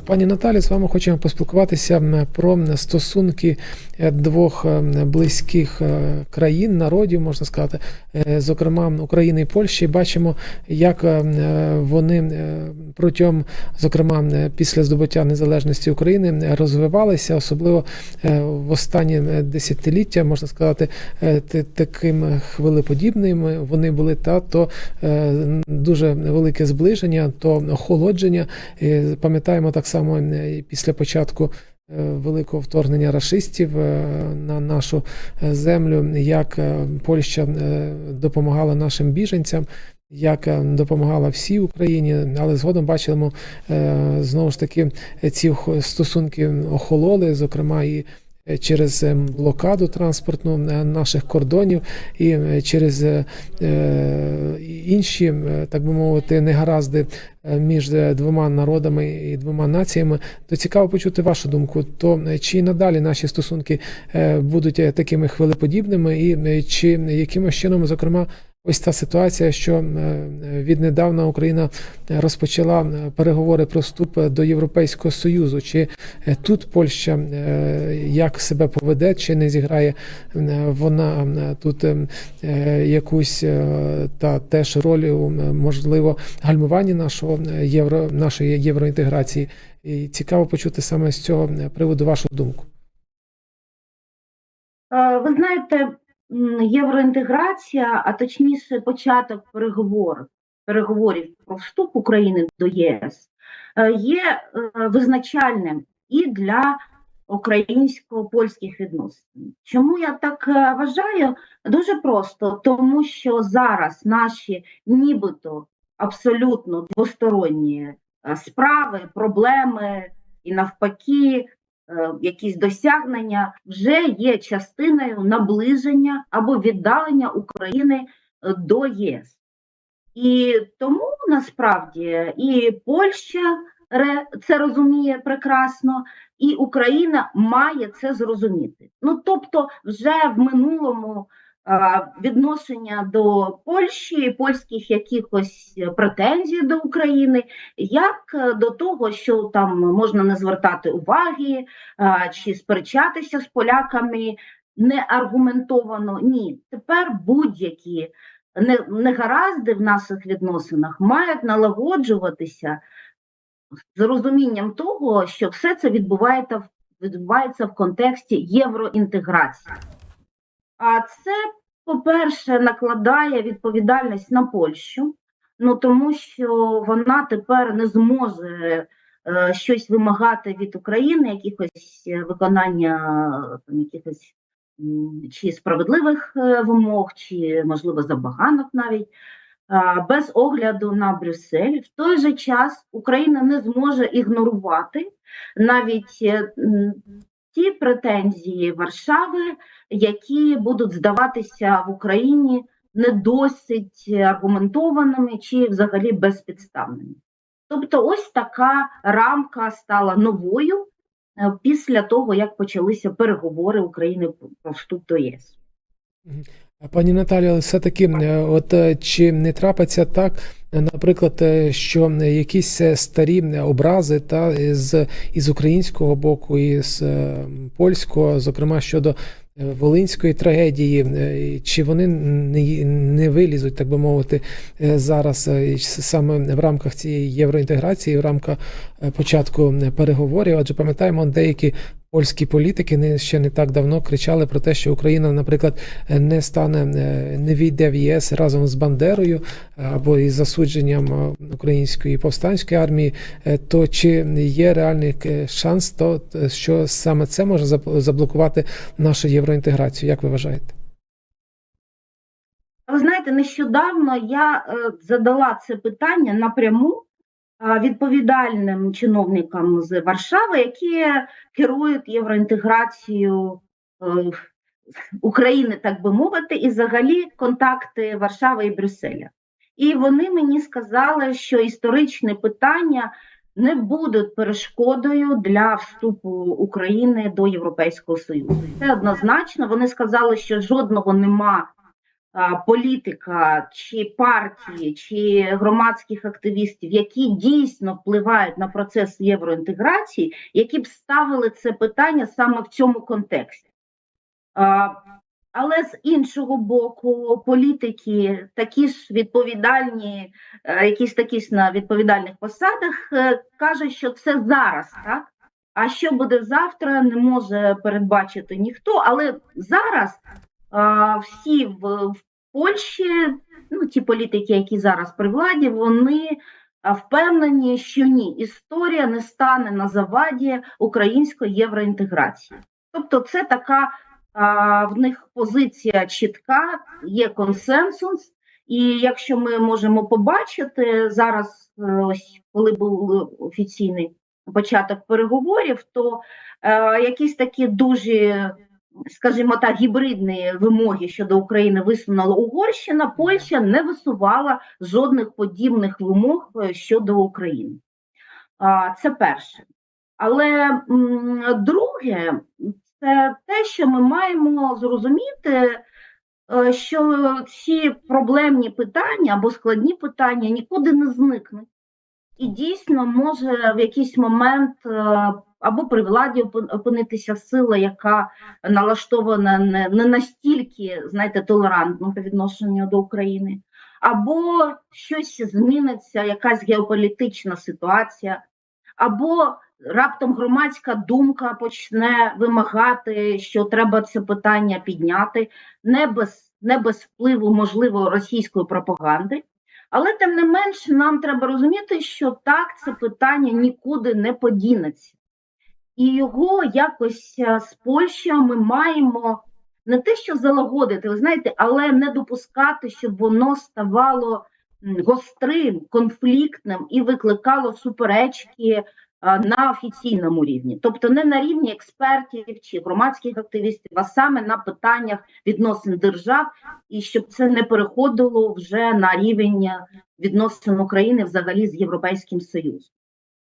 Пані Наталі, з вами хочемо поспілкуватися про стосунки е, двох е, близьких е, країн, народів, можна сказати, зокрема України і Польщі. Бачимо, як вони протягом, зокрема, після здобуття незалежності України розвивалися, особливо в останні десятиліття, можна сказати, таким хвилеподібним вони були та то дуже велике зближення, то охолодження. Пам'ятаємо так само е, і після початку е, великого вторгнення рашистів е, на нашу е, землю, як Польща допомагала нашим біженцям. Як допомагала всій Україні, але згодом бачимо знову ж таки ці стосунки охололи, зокрема і через е, блокаду транспортну е, наших кордонів, і е, через е, е, інші, е, так би мовити, негаразди е, між е, двома народами і двома націями, то цікаво почути вашу думку. То е, чи надалі наші стосунки е, будуть е, такими хвилеподібними, і е, чи якимось чином, зокрема, ось та ситуація, що е, віднедавна Україна розпочала е, переговори про вступ до Європейського Союзу, чи е, тут Польща як себе поведе, чи не зіграє вона тут якусь та теж роль у можливо гальмуванні нашого євро нашої євроінтеграції. І цікаво почути саме з цього приводу вашу думку. Ви знаєте, євроінтеграція, а точніше початок переговорів, переговорів про вступ України до ЄС е, є е, визначальним і для українсько-польських відносин. Чому я так е, вважаю? Дуже просто, тому що зараз наші нібито абсолютно двосторонні справи, проблеми і навпаки якісь досягнення вже є частиною наближення або віддалення України е, до ЄС. І тому насправді і Польща це розуміє прекрасно, і Україна має це зрозуміти. Ну тобто, вже в минулому відношення до Польщі, польських якихось претензій до України, як е, до того, що там можна не звертати уваги, чи сперечатися з поляками не аргументовано. Ні, тепер будь-які не- негаразди в наших відносинах мають налагоджуватися з розумінням того, що все це відбувається, в- відбувається в контексті євроінтеграції. А це, по-перше, накладає відповідальність на Польщу, ну тому що вона тепер не зможе е, щось вимагати від України, якихось е, виконання там, якихось чи справедливих е, вимог, чи можливо забаганок навіть. Без огляду на Брюссель в той же час Україна не зможе ігнорувати навіть е, ті претензії Варшави, які будуть здаватися в Україні не досить аргументованими чи взагалі безпідставними. Тобто, ось така рамка стала новою е, після того, як почалися переговори України про вступ до єС. Пані Наталі, але все-таки, е, от е, чи не трапиться так, е, наприклад, що якісь старі образи та із, із українського боку, і з польського, зокрема щодо волинської трагедії, чи вони не, не вилізуть, так би мовити, зараз саме в рамках цієї євроінтеграції, в рамках початку переговорів? Адже пам'ятаємо, деякі польські політики не ще не так давно кричали про те, що Україна, наприклад, не стане, е, не війде в ЄС разом з Бандерою або із засудженням е, української повстанської армії, е, то чи є реальний е, шанс, то е, що саме це може заблокувати нашу євроінтеграцію? Як ви вважаєте? Ви знаєте, нещодавно я е, задала це питання напряму е, відповідальним чиновникам з Варшави, які керують євроінтеграцією е, України, так би мовити, і взагалі контакти Варшави і Брюсселя. І вони мені сказали, що історичні питання не будуть перешкодою для вступу України до Європейського Союзу. Це однозначно. Вони сказали, що жодного нема політика чи партії, чи громадських активістів, які дійсно впливають на процес євроінтеграції, які б ставили це питання саме в цьому контексті. Але з іншого боку, політики такі ж відповідальні, е, якісь такі ж на відповідальних посадах, е, кажуть, що це зараз, так? А що буде завтра, не може передбачити ніхто. Але зараз всі в, в Польщі, ну ті політики, які зараз при владі, вони впевнені, що ні, історія не стане на заваді української євроінтеграції. Тобто, це така а, в них позиція чітка, є консенсус. І якщо ми можемо побачити зараз, е, ось коли був офіційний початок переговорів, то е, якісь такі дуже, скажімо так, гібридні вимоги щодо України висунула Угорщина, Польща не висувала жодних подібних вимог е, щодо України. Це перше. Але друге, це те, що ми маємо зрозуміти, е, що ці проблемні питання або складні питання нікуди не зникнуть. І дійсно може в якийсь момент е, або при владі опинитися сила, яка налаштована не, настільки, знаєте, толерантно по відношенню до України, або щось зміниться, якась геополітична ситуація, або раптом громадська думка почне вимагати, що треба це питання підняти, не без, не без впливу, можливо, російської пропаганди. Але тим не менш, нам треба розуміти, що так це питання нікуди не подінеться. І його якось е, з Польщею ми маємо не те, що залагодити, ви знаєте, але не допускати, щоб воно ставало гострим, конфліктним і викликало суперечки на офіційному рівні, тобто не на рівні експертів чи громадських активістів, а саме на питаннях відносин держав, і щоб це не переходило вже на рівень е, відносин України взагалі з Європейським Союзом.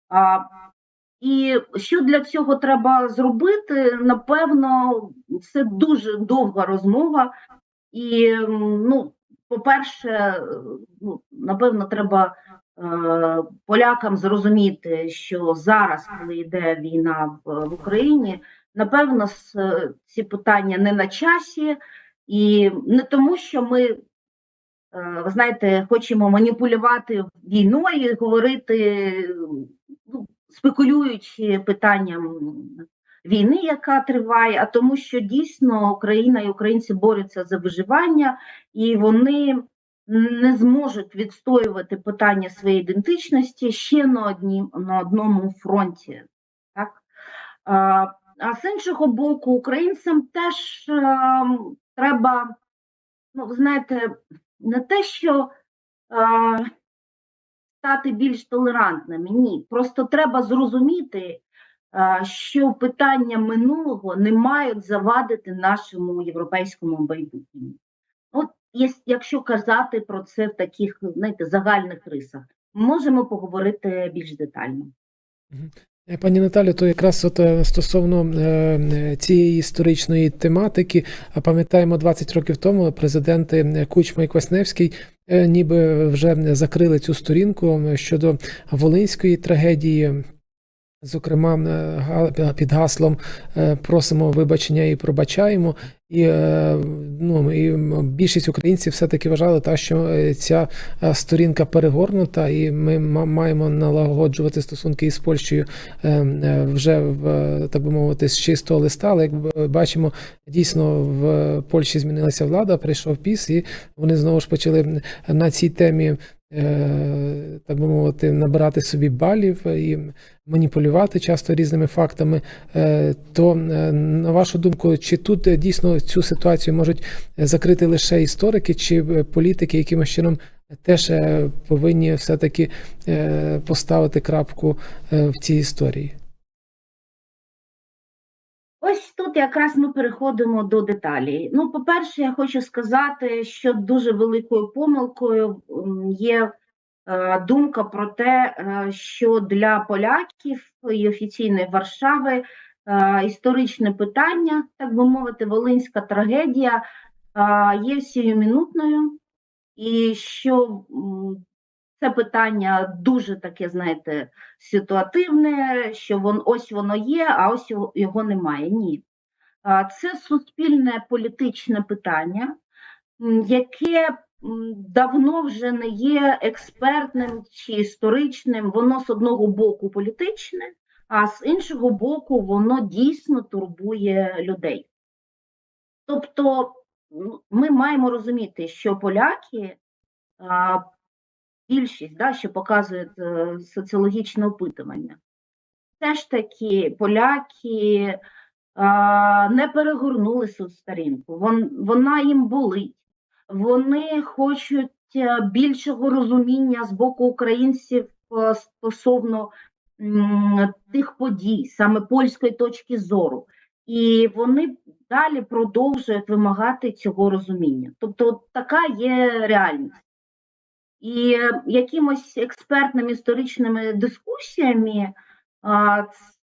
А, і що для цього треба зробити? Напевно, це дуже довга розмова. І, ну, по-перше, е, ну, напевно, треба е, полякам зрозуміти, що зараз, коли йде війна в, в Україні, напевно, е, ці питання не на часі, і не тому, що ми е, ви знаєте, хочемо маніпулювати війною і говорити, ну, спекулюючи питанням війни, яка триває, а тому, що дійсно Україна і українці борються за виживання, і вони не зможуть відстоювати питання своєї ідентичності ще на одні, на одному фронті. Так? А, а з іншого боку, українцям теж ем, треба, ну, знаєте, не те, що е, стати більш толерантними. Ні, просто треба зрозуміти, е, що питання минулого не мають завадити нашому європейському майбутньому. Якщо казати про це в таких знаєте, загальних рисах, можемо поговорити більш детально. Е, Пані Наталі, то якраз от е, стосовно е, цієї історичної тематики, пам'ятаємо 20 років тому президенти е, Кучма і Квасневський ніби вже закрили цю сторінку щодо волинської трагедії. Зокрема, під гаслом просимо вибачення і пробачаємо. І, е, ну, і більшість українців все-таки вважали, та, що е, ця е, сторінка перегорнута, і ми ма- маємо налагоджувати стосунки із Польщею вже в так би мовити з чистого листа. Але як бачимо, дійсно в Польщі змінилася влада, прийшов піс, і вони знову ж почали на цій темі. Е, Так би мовити, набирати собі балів і маніпулювати часто різними фактами. Е, То, е, на вашу думку, чи тут дійсно цю ситуацію можуть закрити лише історики, чи політики якимось чином теж повинні все-таки поставити крапку в цій історії? Ось тут якраз ми переходимо до деталі. Ну, по-перше, я хочу сказати, що дуже великою помилкою є е, думка про те, е, що для поляків і офіційної Варшави е, історичне питання, так би мовити, волинська трагедія є сіюмінутною, і що це питання дуже таке, знаєте, ситуативне, що вон, ось воно є, а ось його- немає. Ні. Це суспільне політичне питання, яке давно вже не є експертним чи історичним. Воно з одного боку політичне, а з іншого боку, воно дійсно турбує людей. Тобто, ми маємо розуміти, що поляки, більшість, да, що показує е, соціологічне опитування, все ж таки поляки а, не перегорнули соцсторінку, вон, вона їм болить. Вони хочуть е, більшого розуміння з боку українців е, стосовно м, тих подій, саме польської точки зору. І вони далі продовжують вимагати цього розуміння. Тобто, от така є реальність. І е, якимось експертними історичними дискусіями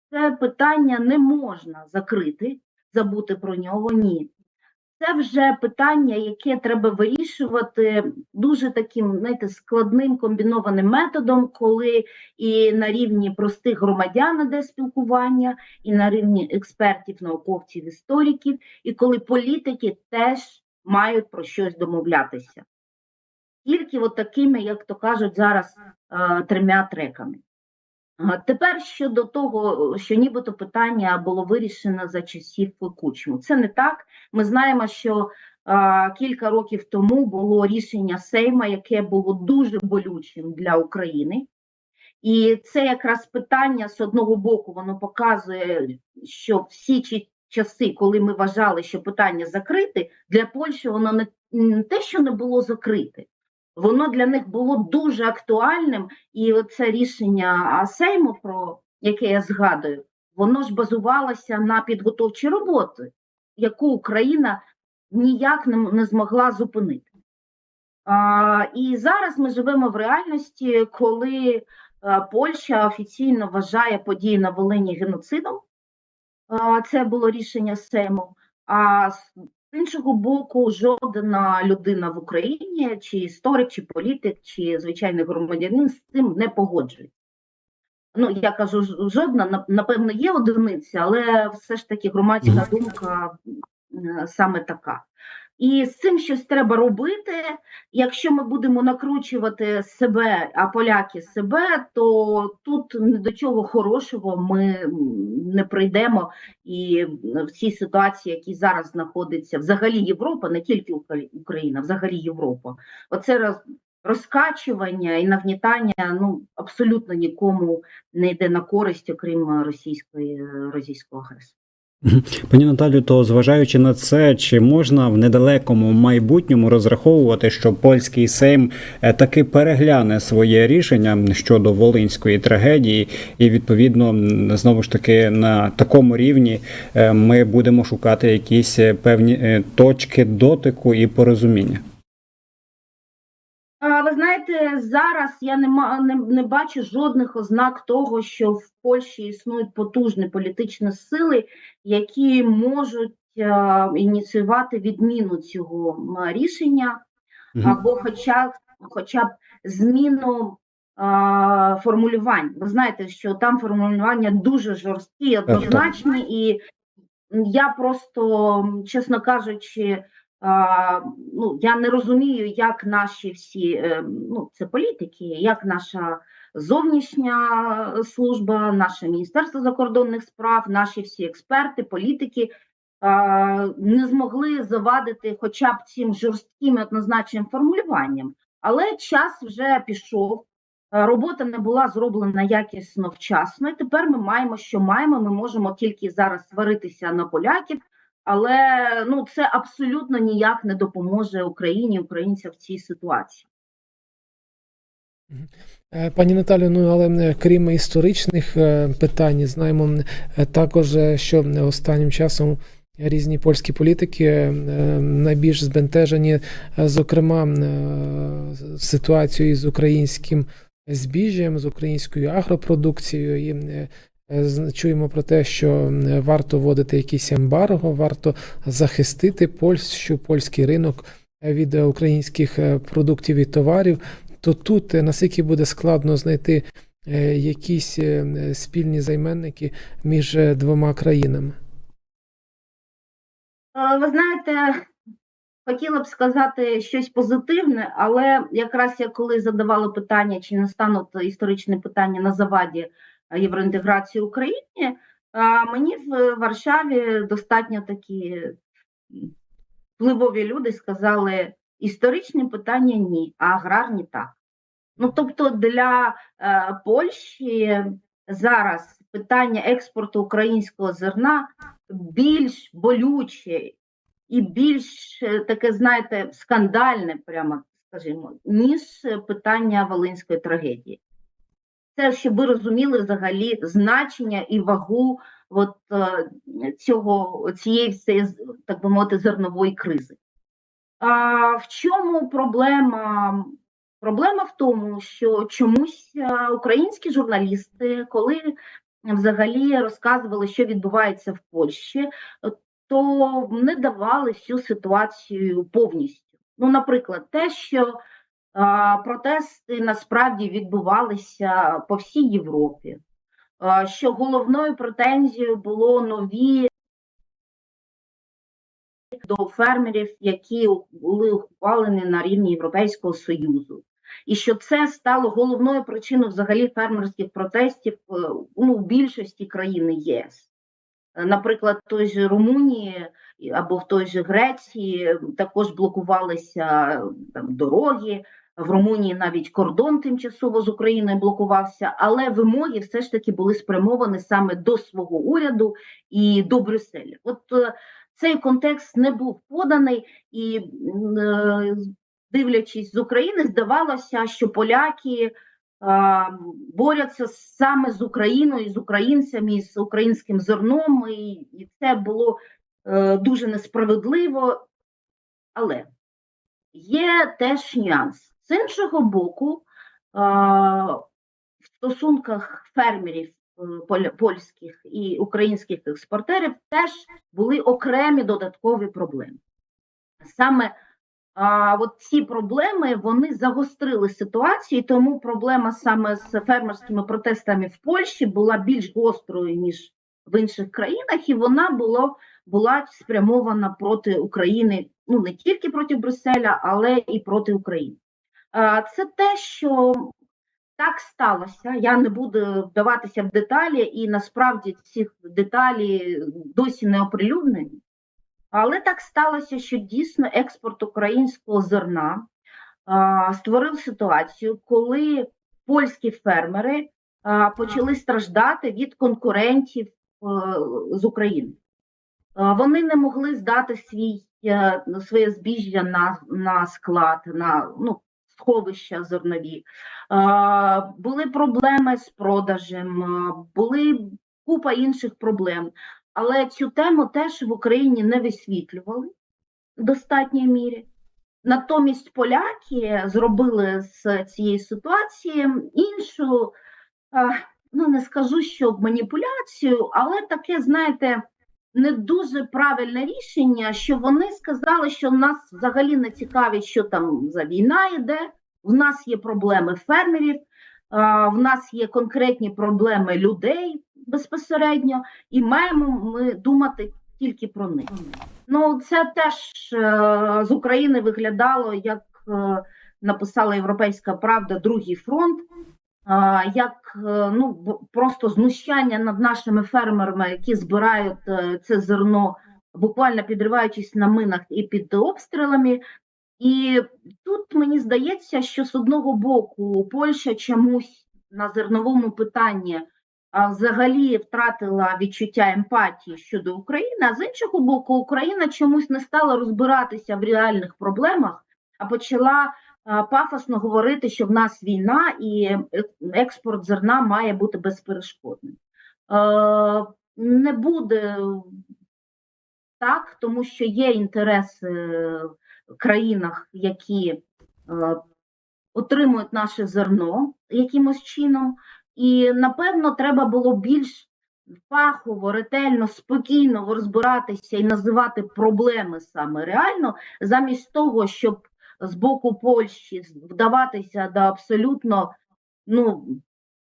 це питання не можна закрити, забути про нього. Ні. Це вже питання, яке треба вирішувати дуже таким, знаєте, складним комбінованим методом, коли і на рівні простих громадян іде спілкування, і на рівні експертів, науковців, істориків, і коли політики теж мають про щось домовлятися. Тільки от такими, як то кажуть зараз, е, трьома треками. Тепер щодо того, що нібито питання було вирішено за часів Кучму. Це не так. Ми знаємо, що а, кілька років тому було рішення Сейма, яке було дуже болючим для України. І це якраз питання з одного боку, воно показує, що всі часи, коли ми вважали, що питання закрите, для Польщі воно не, не те, що не було закрите, воно для них було дуже актуальним. І оце рішення Сейму, про яке я згадую, воно ж базувалося на підготовчій роботи, яку Україна ніяк не, змогла зупинити. А, і зараз ми живемо в реальності, коли Польща офіційно вважає події на Волині геноцидом. Це було рішення Сейму. А з іншого боку, жодна людина в Україні, чи історик, чи політик, чи звичайний громадянин з цим не погоджується. Ну, я кажу, жодна, нап- напевно, є одиниця, але все ж таки громадська думка саме така. І з цим щось треба робити. Якщо ми будемо накручувати себе, а поляки себе, то тут ні до чого хорошого ми не прийдемо. І в цій ситуації, які зараз знаходиться взагалі Європа, не тільки Укра- Україна, взагалі Європа, оце роз, розкачування і нагнітання ну абсолютно нікому не йде на користь, окрім російської російського агресора. Пані Наталю, то зважаючи на це, чи можна в недалекому майбутньому розраховувати, що польський сейм е, таки перегляне своє рішення щодо волинської трагедії, і відповідно знову ж таки на такому рівні е, ми будемо шукати якісь е, певні точки дотику і порозуміння? Зараз я не, не, не бачу жодних ознак того, що в Польщі існують потужні політичні сили, які можуть е, ініціювати відміну цього рішення, Мгм. або хоча, хоча б зміну а, формулювань. Ви знаєте, що там формулювання дуже жорсткі, однозначні, і я просто, чесно кажучи, ну, я не розумію, як наші всі, е, ну, це політики, як наша зовнішня служба, наше Міністерство закордонних справ, наші всі експерти, політики не змогли завадити хоча б цим жорстким однозначним формулюванням. Але час вже пішов, е, робота не була зроблена якісно вчасно. І тепер ми маємо, що маємо. Ми можемо тільки зараз сваритися на поляків, але ну це абсолютно ніяк не допоможе Україні, українцям в цій ситуації. Е, Пані Наталю, ну але е, крім історичних е, питань, знаємо також, що останнім часом різні польські політики найбільш збентежені, зокрема, ситуацією з українським збіжжям, з українською агропродукцією. І чуємо про те, що варто вводити якісь ембарго, варто захистити Польщу, польський ринок е, від е, українських е, продуктів і товарів. То тут е, наскільки буде складно знайти е, якісь е, спільні займенники між е, двома країнами. Е, Ви знаєте, хотіла б сказати щось позитивне, але якраз я коли задавала питання, чи не стануть історичні питання на заваді е, євроінтеграції Україні, е, мені в Варшаві достатньо такі впливові люди сказали: історичні питання ні, а аграрні так. Ну тобто для е, Польщі зараз питання експорту українського зерна більш болюче і більш е, таке, знаєте, скандальне, прямо скажімо, ніж питання Волинської трагедії. Це щоб ви розуміли взагалі значення і вагу от, е, цього, цієї всієї, так би мовити, зернової кризи. А в чому проблема? Проблема в тому, що чомусь е, українські журналісти, коли взагалі розказували, що відбувається в Польщі, то не давали всю ситуацію повністю. Ну, наприклад, те, що протести насправді відбувалися по всій Європі, що головною претензією було нові до фермерів, які були ухвалені на рівні Європейського Союзу. І що це стало головною причиною взагалі фермерських протестів е, ну, в більшості країн ЄС. Наприклад, в той же Румунії або в той же Греції також блокувалися там, дороги. В Румунії навіть кордон тимчасово з Україною блокувався, але вимоги все ж таки були спрямовані саме до свого уряду і до Брюсселя. От е, цей контекст не був поданий, і е, дивлячись з України, здавалося, що поляки борються саме з Україною, з українцями, з українським зерном, і, це було е, дуже несправедливо. Але є теж нюанс. З іншого боку, в стосунках фермерів е, польських і українських експортерів теж були окремі додаткові проблеми. Саме а, от ці проблеми вони загострили ситуацію, тому проблема саме з фермерськими протестами в Польщі була більш гострою ніж в інших країнах, і вона було, була спрямована проти України, ну не тільки проти Брюсселя, але і проти України. А, це те, що так сталося. Я не буду вдаватися в деталі, і насправді ці деталі досі не оприлюднені. Але так сталося, що дійсно експорт українського зерна а, створив ситуацію, коли польські фермери а, почали страждати від конкурентів е, з України. А, вони не могли здати свій, е, своє збіжжя на, на склад, на ну, сховища зернові. Були проблеми з продажем, були купа інших проблем. Але цю тему теж в Україні не висвітлювали в достатній мірі. Натомість поляки зробили з цієї ситуації іншу, ну не скажу, що маніпуляцію, але таке, знаєте, не дуже правильне рішення, що вони сказали, що нас взагалі не цікавить, що там за війна йде. В нас є проблеми фермерів, в нас є конкретні проблеми людей безпосередньо, і маємо ми думати тільки про них. Ну, це теж е, з України виглядало, як е, написала Європейська Правда, другий фронт, як е, ну, просто знущання над нашими фермерами, які збирають е, це зерно, буквально підриваючись на минах і під обстрілами. І тут мені здається, що з одного боку Польща чомусь на зерновому питанні взагалі втратила відчуття емпатії щодо України, а з іншого боку, Україна чомусь не стала розбиратися в реальних проблемах, а почала пафосно говорити, що в нас війна і експорт зерна має бути безперешкодним. Е, не буде так, тому що є інтереси в країнах, які е, отримують наше зерно якимось чином. І напевно треба було більш фахово, ретельно, спокійно розбиратися і називати проблеми саме реально, замість того, щоб з боку Польщі вдаватися до абсолютно ну.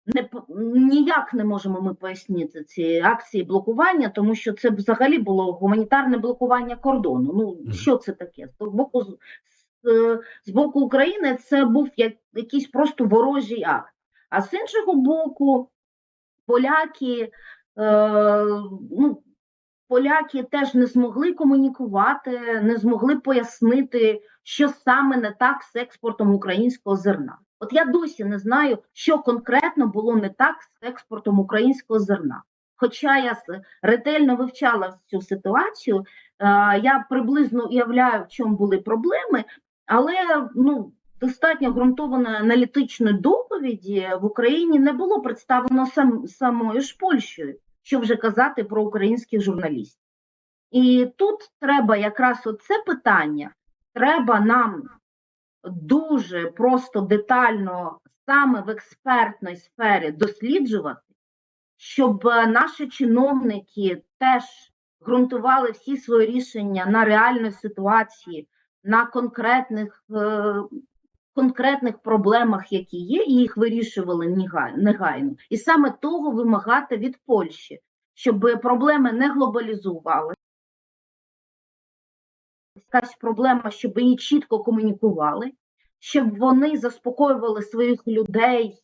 Не ніяк не можемо ми пояснити ці акції блокування, тому що це взагалі було гуманітарне блокування кордону. Ну що це таке? З боку з, з, боку України це був як якийсь просто ворожий акт. А з іншого боку, поляки, е, ну, поляки теж не змогли комунікувати, не змогли пояснити, що саме не так з експортом українського зерна. От я досі не знаю, що конкретно було не так з експортом українського зерна. Хоча я ретельно вивчала цю ситуацію, е, я приблизно уявляю, в чому були проблеми, але ну, достатньо ґрунтованої аналітичної доповіді в Україні не було представлено сам, самою ж Польщею, що вже казати про українських журналістів. І тут треба якраз оце питання, треба нам дуже просто детально саме в експертній сфері досліджувати, щоб е, наші чиновники теж ґрунтували всі свої рішення на реальній ситуації, на конкретних, е, конкретних проблемах, які є, і їх вирішували негайно. І саме того вимагати від Польщі, щоб проблеми не глобалізували. Якась проблема, щоб її чітко комунікували, щоб вони заспокоювали своїх людей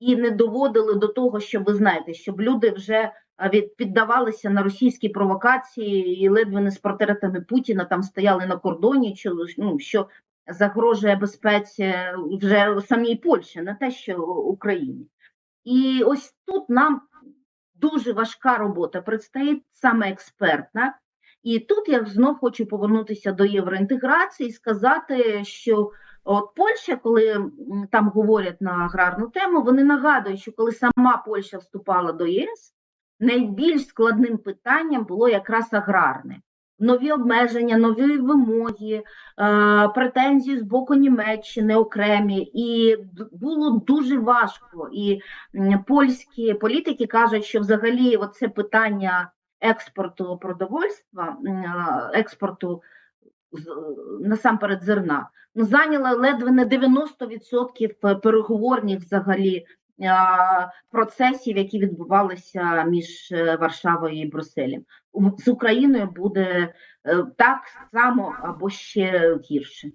і не доводили до того, що ви знаєте, щоб люди вже від піддавалися на російські провокації і ледве не з портретами Путіна там стояли на кордоні, що, ну, що загрожує безпеці вже самій Польщі, не те, що Україні. І ось тут нам дуже важка робота предстоїть, саме експертна. І тут я знов хочу повернутися до євроінтеграції і сказати, що от Польща, коли там говорять на аграрну тему, вони нагадують, що коли сама Польща вступала до ЄС, найбільш складним питанням було якраз аграрне. Нові обмеження, нові вимоги, е, претензії з боку Німеччини окремі, і було дуже важко. І польські політики кажуть, що взагалі це питання експорту продовольства, експорту з- насамперед зерна, ну, ледве не 90% переговорних взагалі процесів, які відбувалися між е, Варшавою і Брюсселем. З Україною буде е, так само або ще гірше.